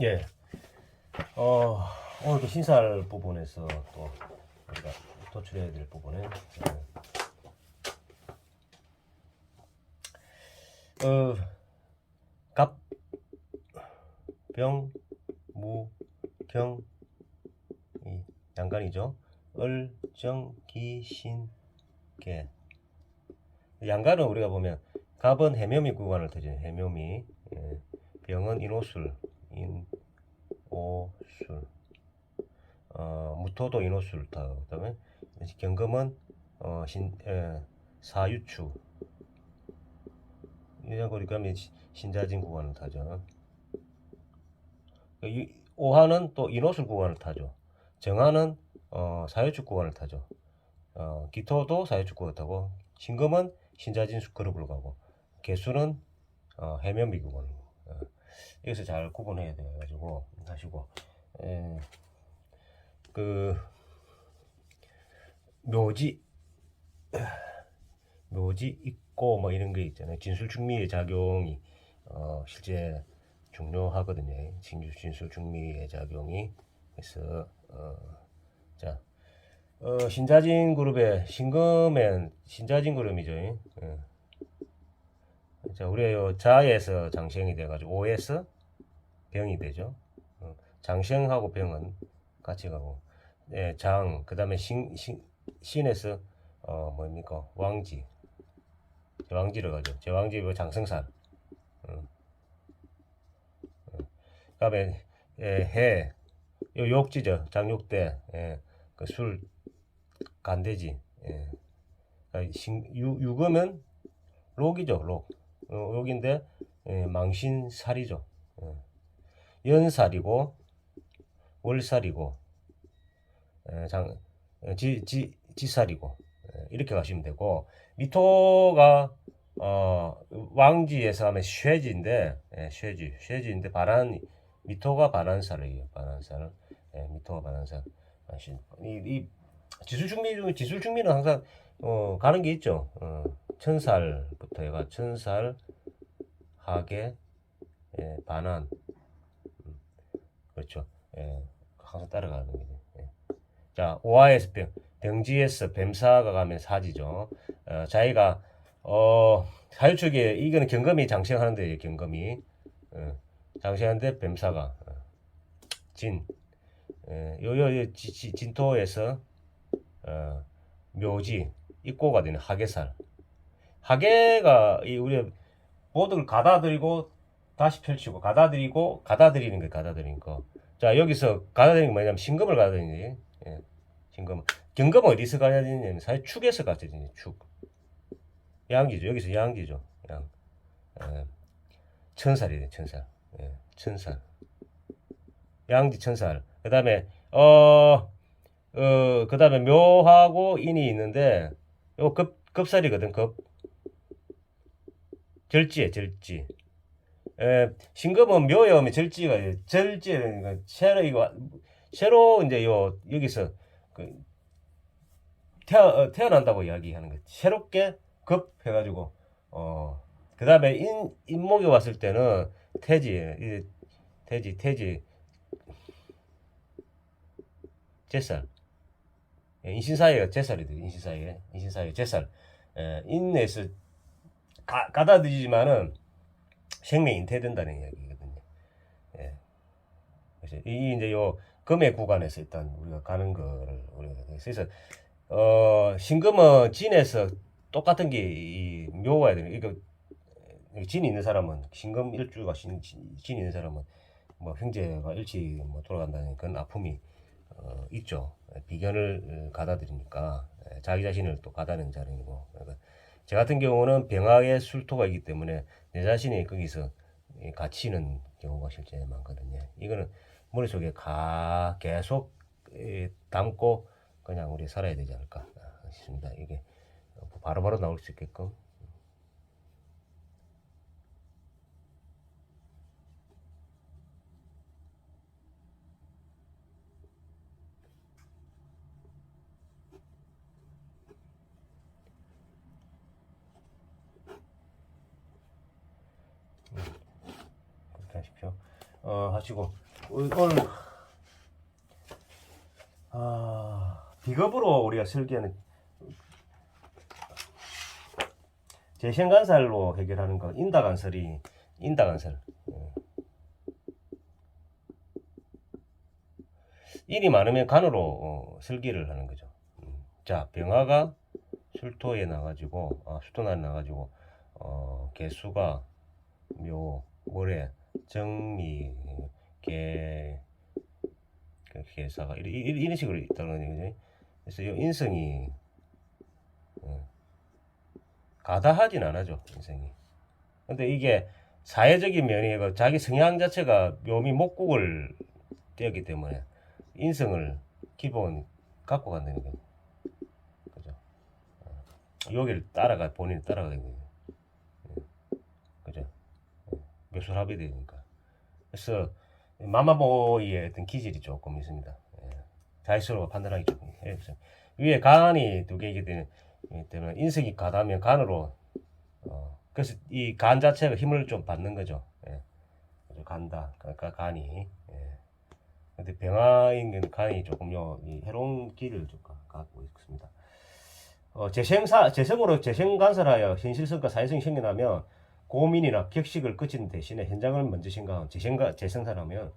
예. 어, 오늘도 신살 부분에서 또 우리가 도출해야 될 부분에 어, 어, 갑, 병, 무, 경, 이 양간이죠. 을, 정, 기, 신, 개. 양간은 우리가 보면 갑은 해묘미 구간을 터지는 해묘미, 예. 병은 인호술, 인오술, 어, 무토도 인호술 타. 그다음에 경금은 어, 신, 에, 사유추. 이런 거니까 신자진 구간을 타죠. 이, 오하는 또 인호술 구간을 타죠. 정하는 어, 사유축 구간을 타죠. 어, 기토도 사유축 구간을 타고 신금은 신자진 그룹을 가고 개수는 어, 해면비 구간을 어, 여기서 잘 구분해야 돼 가지고 하시고. 에, 그 묘지 묘지 있고 뭐 이런 게 있잖아요. 진술충미의 작용이 어, 실제 중요하거든요. 진술 진술충미의 작용이 그래서 어, 자. 어, 신자진 그룹의 신금엔 신자진 그룹이죠. 예. 자, 우리가 요 자에서 장생이 돼가지고 오에서 병이 되죠. 어, 장생하고 병은 같이 가고, 예, 장, 그 다음에 신, 신, 신에서, 어, 뭡니까, 왕지. 제왕지를 가죠. 제왕지, 뭐 장생산. 어. 어. 그 다음에, 예, 해, 요 욕지죠. 장욕대, 예, 그 술, 간대지, 예. 아, 신, 유, 유금은 록이죠, 록. 어, 여기인데 예, 망신살이죠. 예. 연살이고 월살이고 예, 장, 예, 지, 지, 지살이고 예, 이렇게 가시면 되고 미토가 어, 왕지에서 하면 쉐지인데 예, 쉐지 쉐지인데 반한 미토가 반한살이에요. 반한살 예, 미토가 반한살 하신 이, 이 지술충미 중 지술충미는 항상 어, 가는 게 있죠. 어, 천살부터 해가 천살, 하계, 예, 반환, 음, 그렇죠. 예, 항상 따라가는 거죠. 예. 자, 오화에서 병, 병지에서 뱀사가 가면 사지죠. 어, 자기가 어, 사유축에 이거는 경금이 장생하는데 경금이 어, 장생하는데 뱀사가 어, 진, 예, 요요 지- 지- 진토에서 어, 묘지 입고가 되는 하계살. 하계가 이 우리 보드를 가다들이고 다시 펼치고 가다들이고 가다들이는 거 가다들이는 거. 자 여기서 가다들이는 게 뭐냐면 신금을 가다들이지. 예, 신금. 경금은 어디서 가야 되냐면 사실 축에서 가야 되지 축. 양기죠. 여기서 양기죠. 양. 예, 천살이네 천살. 예, 천살. 양지 천살. 그 다음에 어. 어, 그 다음에 묘하고 인이 있는데, 요 급, 급살이거든, 급. 절지에, 절지. 에, 신금은 묘에 오면 절지가, 절지에, 그러니까, 새로, 이거, 새로, 이제 요, 여기서, 그, 태어, 어, 태어난다고 이야기하는 거. 새롭게 급 해가지고, 어, 그 다음에 인, 인목이 왔을 때는 태지, 이, 태지, 태지, 제살. 예, 인신사회가 제살이돼 인신사회 인신사회 제살 예, 인내에서 가, 가다들이지만은 생명 인퇴된다는 이야기거든요. 예. 그래서 이 이제 요 금의 구간에서 일단 우리가 가는 거를 우리가 그래서 어 신금은 진에서 똑같은 게이 묘와야 되는 이거 진 있는 사람은 신금 일주가 신, 진, 진 있는 사람은 뭐 형제가 일찍 뭐 돌아간다는 그런 아픔이 어, 있죠. 비견을 어, 가다들이니까 예, 자기 자신을 또 가다는 자리이고 그러니까 저 같은 경우는 병화의 술토가 있기 때문에 내 자신이 거기서 이 갇히는 경우가 실제 많거든요. 이거는 머릿속에 가 계속 예, 담고 그냥 우리 살아야 되지 않을까 싶습니다. 이게 바로바로 나올 수 있게끔 그렇게 하십시오. 어, 하시고 오늘 아, 비겁으로 우리가 설계하는 재생간살로 해결하는 거 인다간설이 인다간설 어. 일이 많으면 간으로 어, 설계를 하는 거죠. 음. 자 병화가 술토에 나가지고 아, 술토날에 나가지고 어, 개수가 묘 월에 정미 개그 개사가 이런, 식으로 있다는 거지. 그래서 이 인성이 어, 가다하진 않아죠 인성이. 근데 이게 사회적인 면이 고 자기 성향 자체가 묘미 목국을 떼었기 때문에 인성을 기본 갖고 간다는 거죠. 그죠? 어, 여기를 따라가 본인이 거죠. 예. 그죠? 어, 묘술합이 되니까. 그래서 마마보이의 어떤 기질이 조금 있습니다. 예. 자의스러워 판단하기 조금 어렵죠. 위에 간이 두 개이기 때문에 인성이 가다면 간으로 어, 그래서 이 간 자체가 힘을 좀 받는 거죠. 예. 간다. 그러니까 간이. 예. 근데 병화인 건 간이 조금 요, 이 해로운 길을 갖고 있습니다. 어, 재생사, 재생으로 재생간설하여 현실성과 사회성이 생겨나면 고민이나 격식을 그치는 대신에 현장을 먼저 생각하는 재생가, 재생산하면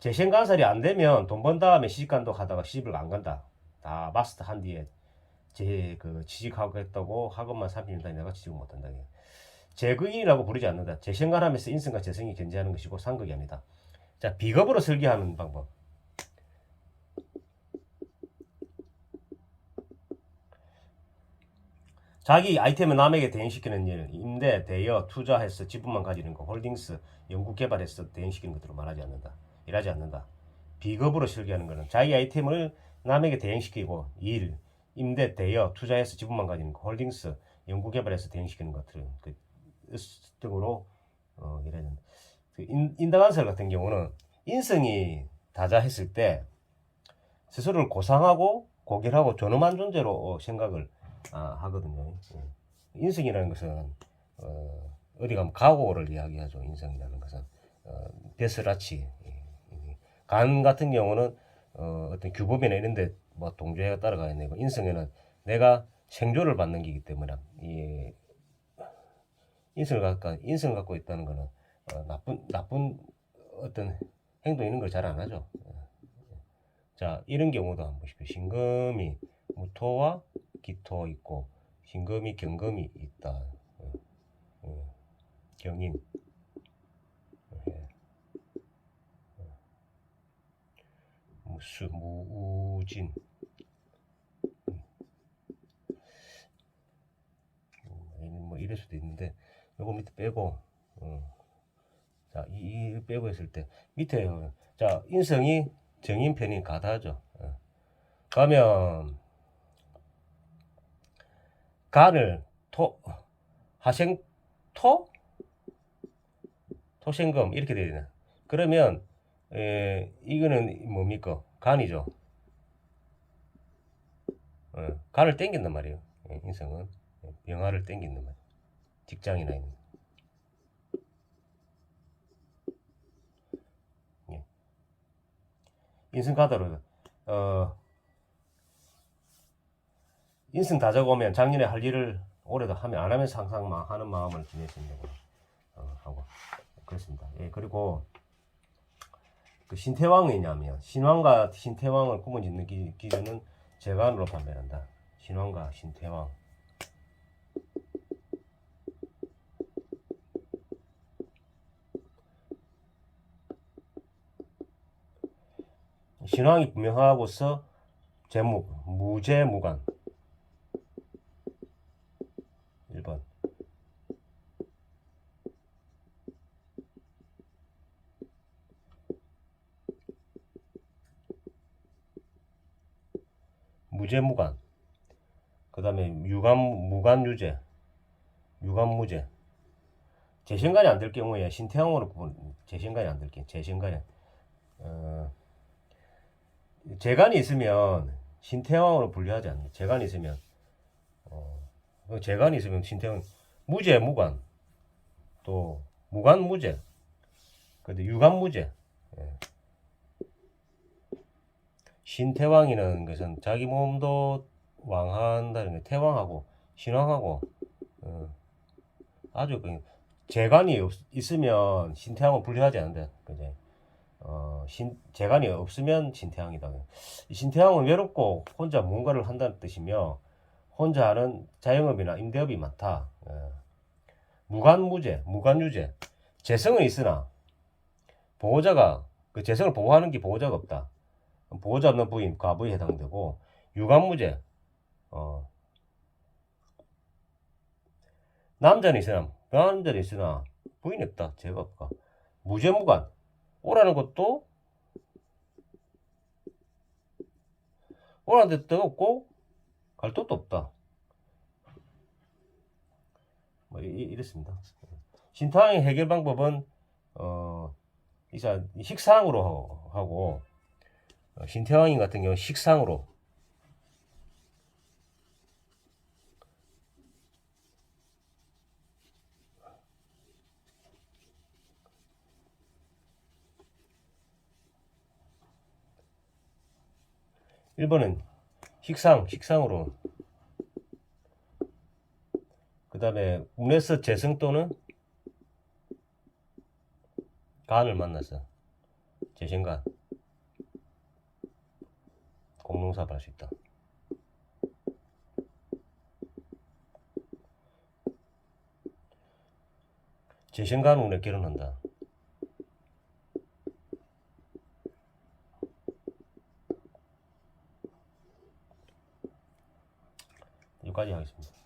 재생간설이 안 되면 돈 번 다음에 시집간도 하다가 시집을 안 간다. 다 마스터 한 뒤에 제 그 취직하겠다고 학업만 3년 다니 내가 취직을 못한다. 재근이라고 부르지 않는다. 재생간하면서 인성과 재성이 견제하는 것이고 상극이 아니다. 자 비겁으로 설계하는 방법. 자기 아이템을 남에게 대행시키는 일, 임대, 대여, 투자해서 지분만 가지는 거, 홀딩스, 연구개발해서 대행시키는 것들을 말하지 않는다. 일하지 않는다. 비겁으로 설계하는 것은 자기 아이템을 남에게 대행시키고 일, 임대, 대여, 투자해서 지분만 가지는 거, 홀딩스, 연구개발해서 대행시키는 것들은 그 등으로 어, 이래는 그 인, 인당한설 같은 경우는 인성이 다자했을 때 스스로를 고상하고 고결하고 존엄한 존재로 어, 생각을 아, 하거든요. 예. 인성이라는 것은 어, 어디 가면 각오를 이야기하죠. 인성이라는 것은 어, 베스라치 예, 예. 간 같은 경우는 어, 어떤 규범이나 이런데 뭐 동조해가 따라가야 되고 인성에는 내가 생존을 받는 기기 때문에 이 인성을 갖고 인성을 갖고 있다는 것은 어, 나쁜 나쁜 어떤 행동 이런 걸 잘 안 하죠. 어. 자 이런 경우도 한번 보십시오. 신금이 무토와 기토 있고 신금이 경금이 있다. 어, 어, 경인 예. 어. 무수 무우진 음, 뭐 이럴 수도 있는데 요거 밑에 빼고 어. 자, 이, 이 빼고 했을 때 밑에 자 인성이 정인 편이 가다죠. 어. 가면 간을 토 하생 토 토생금 이렇게 되야 되나? 그러면 에, 이거는 뭡니까? 간이죠. 어, 간을 땡긴단 말이에요. 예, 인성은 예, 병화를 땡긴단 말이에요. 직장이나 있는. 예. 인성 가다로 어 인생 다 적으면 작년에 할 일을 올해도 하면 안 하면서 항상 막 하는 마음을 지내신다고 어, 하고 그렇습니다. 예 그리고 그 신태왕이냐면 신왕과 신태왕을 구분짓는 기, 기준은 재간으로 판별한다. 신왕과 신태왕. 신왕이 분명하고서 제목 무제무간 1번 무제무간 그 다음에 유감 무간유제 유감무제 재생간이 안 될 경우에 신태형으로 구분 재생간이 안 될 경우 재생간이 어, 재간이 있으면 신태왕으로 분류하지 않는 재간이 있으면 어, 그 재간이 있으면 신태왕 무죄 무관 또 무관 무죄 근데 유관무제. 예. 신태왕이라는 것은 자기 몸도 왕한다는 게 태왕하고 신왕하고 어, 아주 그 재간이 없, 있으면 신태왕은 분리하지 않는데 그제 어, 신 재간이 없으면 신태왕이다. 이 신태왕은 외롭고 혼자 뭔가를 한다는 뜻이며 혼자 하는 자영업이나 임대업이 많다. 예. 무관무제, 무관유제. 재성은 있으나 보호자가 그 재성을 보호하는 게 보호자가 없다. 보호자 없는 부인, 과부에 해당되고 유관무제. 어. 남자는 있으나 남자는 있으나 부인이 없다. 없다. 무죄무관. 오라는 것도 오라는 데도 없고 갈 것도 없다. 뭐 이, 이- 이랬습니다. 신탕의 해결 방법은 어 이사 식상으로 하고, 신태왕인 같은 경우 는 식상으로. 일번은 식상 식상으로. 그 다음에 운에서 재성 또는 간을 만나서 재생간 공동사업 할 수 있다. 재생간 운에 결혼한다. 여기까지 하겠습니다.